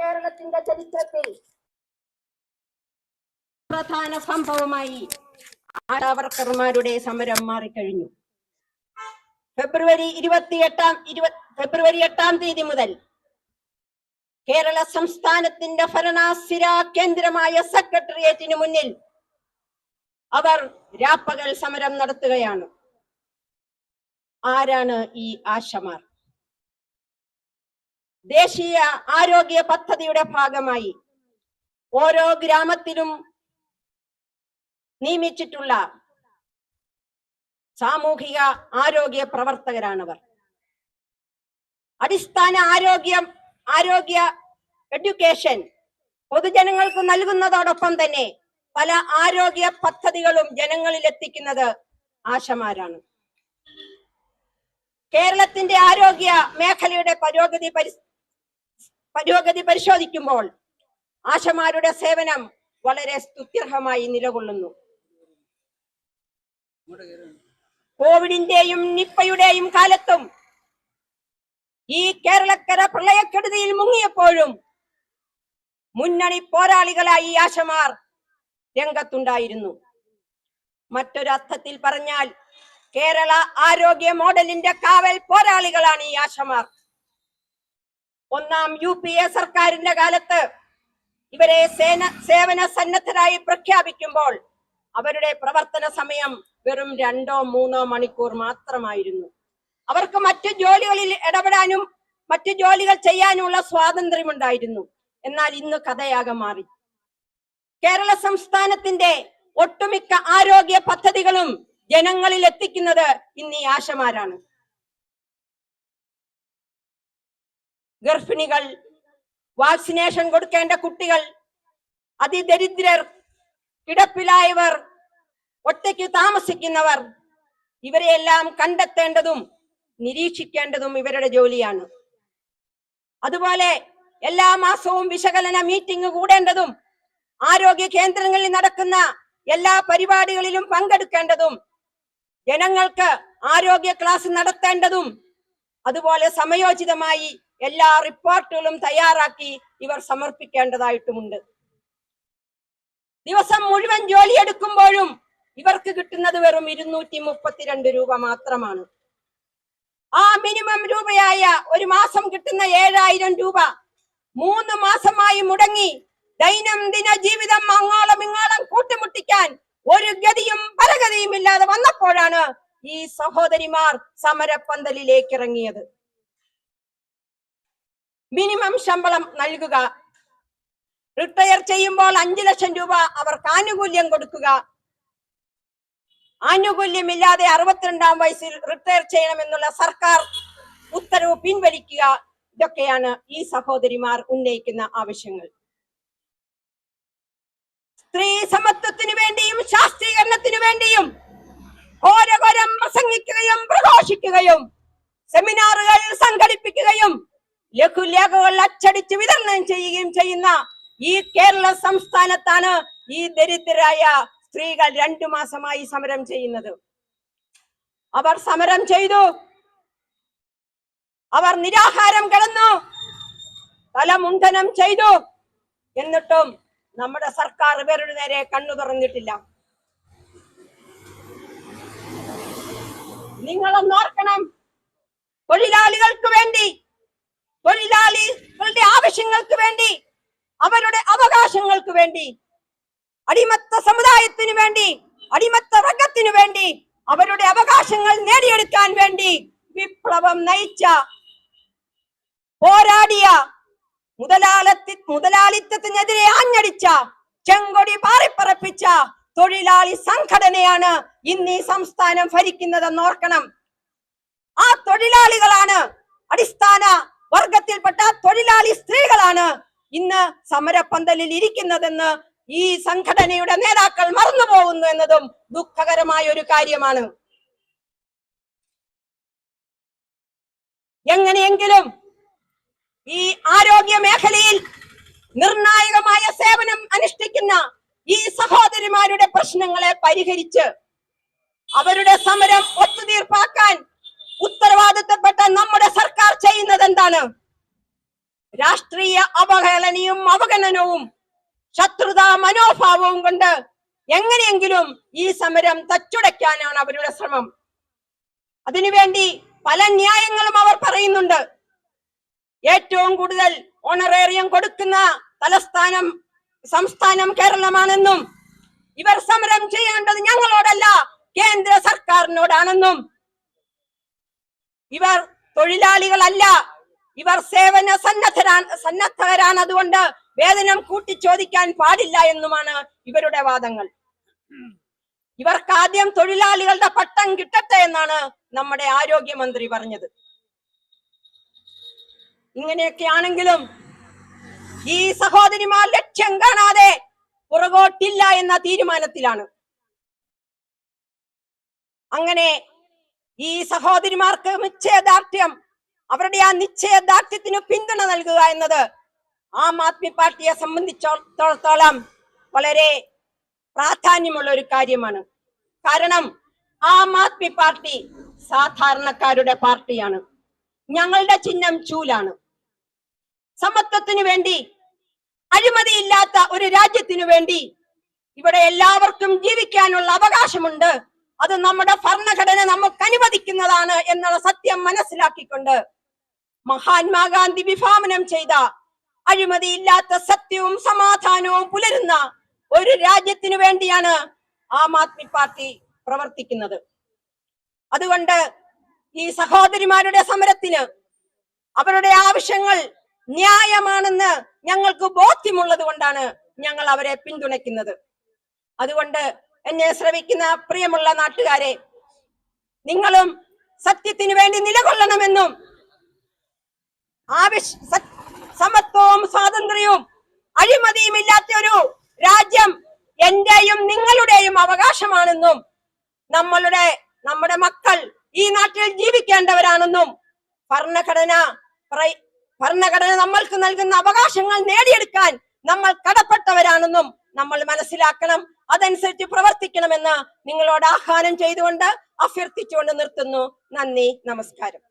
കേരളത്തിന്റെ ചരിത്രത്തിൽ പ്രധാന സംഭവമായി ആടാവർക്കർമാരുടെ സമരം മാറിക്കഴിഞ്ഞു. ഫെബ്രുവരി ഇരുപത്തിയെട്ടാം ഇരുപത് ഫെബ്രുവരി എട്ടാം തീയതി മുതൽ കേരള സംസ്ഥാനത്തിന്റെ ഭരണാസ്ഥിര കേന്ദ്രമായ സെക്രട്ടേറിയറ്റിന് മുന്നിൽ അവർ രാപ്പകൽ സമരം നടത്തുകയാണ്. ആരാണ് ഈ ആശമാർ? ദേശീയ ആരോഗ്യ പദ്ധതിയുടെ ഭാഗമായി ഓരോ ഗ്രാമത്തിലും നിയമിച്ചിട്ടുള്ള സാമൂഹിക ആരോഗ്യ പ്രവർത്തകരാണവർ. അടിസ്ഥാന ആരോഗ്യം ആരോഗ്യ എഡ്യൂക്കേഷൻ പൊതുജനങ്ങൾക്ക് നൽകുന്നതോടൊപ്പം തന്നെ പല ആരോഗ്യ പദ്ധതികളും ജനങ്ങളിൽ എത്തിക്കുന്നത് ആശമാരാണ്. കേരളത്തിന്റെ ആരോഗ്യ മേഖലയുടെ പുരോഗതി പരി പുരോഗതി പരിശോധിക്കുമ്പോൾ ആശമാരുടെ സേവനം വളരെ സ്തുത്യർഹമായി നിലകൊള്ളുന്നു. കോവിഡിന്റെയും നിപ്പയുടെയും കാലത്തും ഈ കേരളക്കര പ്രളയക്കെടുതിയിൽ മുങ്ങിയപ്പോഴും മുന്നണി പോരാളികളായി ആശമാർ രംഗത്തുണ്ടായിരുന്നു. മറ്റൊരർത്ഥത്തിൽ പറഞ്ഞാൽ കേരള ആരോഗ്യ മോഡലിന്റെ കാവൽ പോരാളികളാണ് ഈ ആശമാർ. ഒന്നാം യു പി എ സർക്കാരിന്റെ കാലത്ത് ഇവരെ സേന സേവന സന്നദ്ധരായി പ്രഖ്യാപിക്കുമ്പോൾ അവരുടെ പ്രവർത്തന സമയം വെറും രണ്ടോ മൂന്നോ മണിക്കൂർ മാത്രമായിരുന്നു. അവർക്ക് മറ്റു ജോലികളിൽ ഇടപെടാനും മറ്റു ജോലികൾ ചെയ്യാനുമുള്ള സ്വാതന്ത്ര്യമുണ്ടായിരുന്നു. എന്നാൽ ഇന്ന് കഥയാകെ മാറി. കേരള സംസ്ഥാനത്തിന്റെ ഒട്ടുമിക്ക ആരോഗ്യ പദ്ധതികളും ജനങ്ങളിൽ എത്തിക്കുന്നത് ഇന്ന് ഈ ആശമാരാണ്. ഗർഭിണികൾ വാക്സിനേഷൻ കൊടുക്കേണ്ട കുട്ടികൾ അതിദരിദ്രർ കിടപ്പിലായവർ ഒറ്റയ്ക്ക് താമസിക്കുന്നവർ ഇവരെയെല്ലാം കണ്ടെത്തേണ്ടതും നിരീക്ഷിക്കേണ്ടതും ഇവരുടെ ജോലിയാണ്. അതുപോലെ എല്ലാ മാസവും വിശകലന മീറ്റിംഗ് കൂടേണ്ടതും ആരോഗ്യ കേന്ദ്രങ്ങളിൽ നടക്കുന്ന എല്ലാ പരിപാടികളിലും പങ്കെടുക്കേണ്ടതും ജനങ്ങൾക്ക് ആരോഗ്യ ക്ലാസ് നടത്തേണ്ടതും അതുപോലെ സമയോചിതമായി എല്ലാ റിപ്പോർട്ടുകളും തയ്യാറാക്കി ഇവർ സമർപ്പിക്കേണ്ടതായിട്ടുമുണ്ട്. ദിവസം മുഴുവൻ ജോലിയെടുക്കുമ്പോഴും ഇവർക്ക് കിട്ടുന്നത് വെറും ഇരുന്നൂറ്റി മുപ്പത്തിരണ്ട് രൂപ മാത്രമാണ്. ആ മിനിമം രൂപയായ ഒരു മാസം കിട്ടുന്ന ഏഴായിരം രൂപ മൂന്ന് മാസമായി മുടങ്ങി ദൈനംദിന ജീവിതം അങ്ങോളം ഇങ്ങോളം കൂട്ടിമുട്ടിക്കാൻ ഒരു ഗതിയും പരഗതിയും ഇല്ലാതെ വന്നപ്പോഴാണ് ഈ സഹോദരിമാർ സമരപ്പന്തലിലേക്ക് ഇറങ്ങിയത് മിനിമം ശമ്പളം നൽകുക. റിട്ടയർ ചെയ്യുമ്പോൾ അഞ്ചു ലക്ഷം രൂപ അവർക്ക് ആനുകൂല്യം കൊടുക്കുക. ആനുകൂല്യമില്ലാതെ അറുപത്തിരണ്ടാം വയസ്സിൽ റിട്ടയർ ചെയ്യണമെന്നുള്ള സർക്കാർ ഉത്തരവ് പിൻവലിക്കുക. ഇതൊക്കെയാണ് ഈ സഹോദരിമാർ ഉന്നയിക്കുന്ന ആവശ്യങ്ങൾ. സ്ത്രീ സമത്വത്തിനു വേണ്ടിയും ശാസ്ത്രീകരണത്തിനു വേണ്ടിയും ഓരോ പ്രസംഗിക്കുകയും പ്രഘോഷിക്കുകയും സെമിനാറുകൾ സംഘടിപ്പിക്കുകയും ലഘുലേഖകൾ അച്ചടിച്ച് വിതരണം ചെയ്യുകയും ചെയ്യുന്ന ഈ കേരള സംസ്ഥാനത്താണ് ഈ ദരിദ്രരായ സ്ത്രീകൾ രണ്ടു മാസമായി സമരം ചെയ്യുന്നത്. അവർ സമരം ചെയ്തു. അവർ നിരാഹാരം കിടന്നു. തലമുണ്ഡനം ചെയ്തു. എന്നിട്ടും നമ്മുടെ സർക്കാർ ഇവരുടെ നേരെ കണ്ണു തുറന്നിട്ടില്ല. നിങ്ങളൊന്നോർക്കണം തൊഴിലാളികൾക്ക് വേണ്ടി തൊഴിലാളികളുടെ ആവശ്യങ്ങൾക്ക് വേണ്ടി അവരുടെ അവകാശങ്ങൾക്ക് വേണ്ടി അടിമത്ത സമുദായത്തിന് വേണ്ടി അടിമത്ത വർഗത്തിന് വേണ്ടി അവരുടെ അവകാശങ്ങൾ നേടിയെടുക്കാൻ വേണ്ടി വിപ്ലവം നയിച്ച പോരാടിയ മുതലാളത്തി മുതലാളിത്തത്തിനെതിരെ ആഞ്ഞടിച്ച ചെങ്കൊടി പാറിപ്പറപ്പിച്ച തൊഴിലാളി സംഘടനയാണ് ഇന്ന് ഈ സംസ്ഥാനം ഭരിക്കുന്നതെന്ന് ഓർക്കണം. ആ തൊഴിലാളികളാണ് അടിസ്ഥാന വർഗത്തിൽപ്പെട്ട തൊഴിലാളി സ്ത്രീകളാണ് ഇന്ന് സമരപ്പന്തലിൽ ഇരിക്കുന്നതെന്ന് ഈ സംഘടനയുടെ നേതാക്കൾ മറന്നുപോകുന്നു എന്നതും ദുഃഖകരമായ ഒരു കാര്യമാണ്. എങ്ങനെയെങ്കിലും ഈ ആരോഗ്യ മേഖലയിൽ നിർണായകമായ സേവനം അനുഷ്ഠിക്കുന്ന ഈ സഹോദരിമാരുടെ പ്രശ്നങ്ങളെ പരിഹരിച്ച് അവരുടെ സമരം ഒത്തുതീർപ്പാക്കാൻ ഉത്തരവാദിത്തപ്പെട്ട നമ്മുടെ സർക്കാർ ചെയ്യുന്നത് എന്താണ്? രാഷ്ട്രീയ അവഹേളനയും അവഗണനവും ശത്രുതാ മനോഭാവവും കൊണ്ട് എങ്ങനെയെങ്കിലും ഈ സമരം തച്ചുടയ്ക്കാനാണ് അവരുടെ ശ്രമം. അതിനുവേണ്ടി പല ന്യായങ്ങളും അവർ പറയുന്നുണ്ട്. ഏറ്റവും കൂടുതൽ ഓണറേറിയം കൊടുക്കുന്ന തലസ്ഥാനം സംസ്ഥാനം കേരളമാണെന്നും ഇവർ സമരം ചെയ്യേണ്ടത് ഞങ്ങളോടല്ല കേന്ദ്ര സർക്കാരിനോടാണെന്നും ഇവർ തൊഴിലാളികളല്ല. ഇവർ സേവന സന്നദ്ധരാണ് സന്നദ്ധരാണ്. അതുകൊണ്ട് വേതനം കൂട്ടിച്ചോദിക്കാൻ പാടില്ല എന്നുമാണ് ഇവരുടെ വാദങ്ങൾ. ഇവർക്ക് ആദ്യം തൊഴിലാളികളുടെ പട്ടം കിട്ടട്ടെ എന്നാണ് നമ്മുടെ ആരോഗ്യമന്ത്രി പറഞ്ഞത്. ഇങ്ങനെയൊക്കെ ആണെങ്കിലും ഈ സഹോദരിമാർ ലക്ഷ്യം കാണാതെ പുറകോട്ടില്ല എന്ന തീരുമാനത്തിലാണ്. അങ്ങനെ ഈ സഹോദരിമാർക്ക് നിശ്ചയദാർഢ്യം. അവരുടെ ആ നിശ്ചയദാർഢ്യത്തിന് പിന്തുണ നൽകുക എന്നത് ആം ആദ്മി പാർട്ടിയെ സംബന്ധിച്ചിടത്തോളം വളരെ പ്രാധാന്യമുള്ള ഒരു കാര്യമാണ്. കാരണം ആം ആദ്മി പാർട്ടി സാധാരണക്കാരുടെ പാർട്ടിയാണ്. ഞങ്ങളുടെ ചിഹ്നം ചൂലാണ്. സമത്വത്തിന് വേണ്ടി അഴിമതിയില്ലാത്ത ഒരു രാജ്യത്തിനു വേണ്ടി ഇവിടെ എല്ലാവർക്കും ജീവിക്കാനുള്ള അവകാശമുണ്ട്. അത് നമ്മുടെ ഭരണഘടന നമുക്ക് അനുവദിക്കുന്നതാണ് എന്നുള്ള സത്യം മനസ്സിലാക്കിക്കൊണ്ട് മഹാത്മാഗാന്ധി വിഭാവനം ചെയ്ത അഴിമതിയില്ലാത്ത സത്യവും സമാധാനവും പുലരുന്ന ഒരു രാജ്യത്തിനു വേണ്ടിയാണ് ആം ആദ്മി പാർട്ടി പ്രവർത്തിക്കുന്നത്. അതുകൊണ്ട് ഈ സഹോദരിമാരുടെ സമരത്തിന് അവരുടെ ആവശ്യങ്ങൾ ന്യായമാണെന്ന് ഞങ്ങൾക്ക് ബോധ്യമുള്ളത് കൊണ്ടാണ് ഞങ്ങൾ അവരെ പിന്തുണയ്ക്കുന്നത്. അതുകൊണ്ട് എന്നെ ശ്രമിക്കുന്ന പ്രിയമുള്ള നാട്ടുകാരെ നിങ്ങളും സത്യത്തിന് വേണ്ടി നിലകൊള്ളണമെന്നും ആവശ്യ സമത്വവും സ്വാതന്ത്ര്യവും അഴിമതിയും ഇല്ലാത്ത ഒരു രാജ്യം എന്റെയും നിങ്ങളുടെയും അവകാശമാണെന്നും നമ്മളുടെ നമ്മുടെ മക്കൾ ഈ നാട്ടിൽ ജീവിക്കേണ്ടവരാണെന്നും ഭരണഘടന ഭരണഘടന നമ്മൾക്ക് നൽകുന്ന അവകാശങ്ങൾ നേടിയെടുക്കാൻ നമ്മൾ കടപ്പെട്ടവരാണെന്നും നമ്മൾ മനസ്സിലാക്കണം. അതനുസരിച്ച് പ്രവർത്തിക്കണമെന്ന് നിങ്ങളോട് ആഹ്വാനം ചെയ്തുകൊണ്ട് അഭ്യർത്ഥിച്ചുകൊണ്ട് നിർത്തുന്നു. നന്ദി നമസ്കാരം.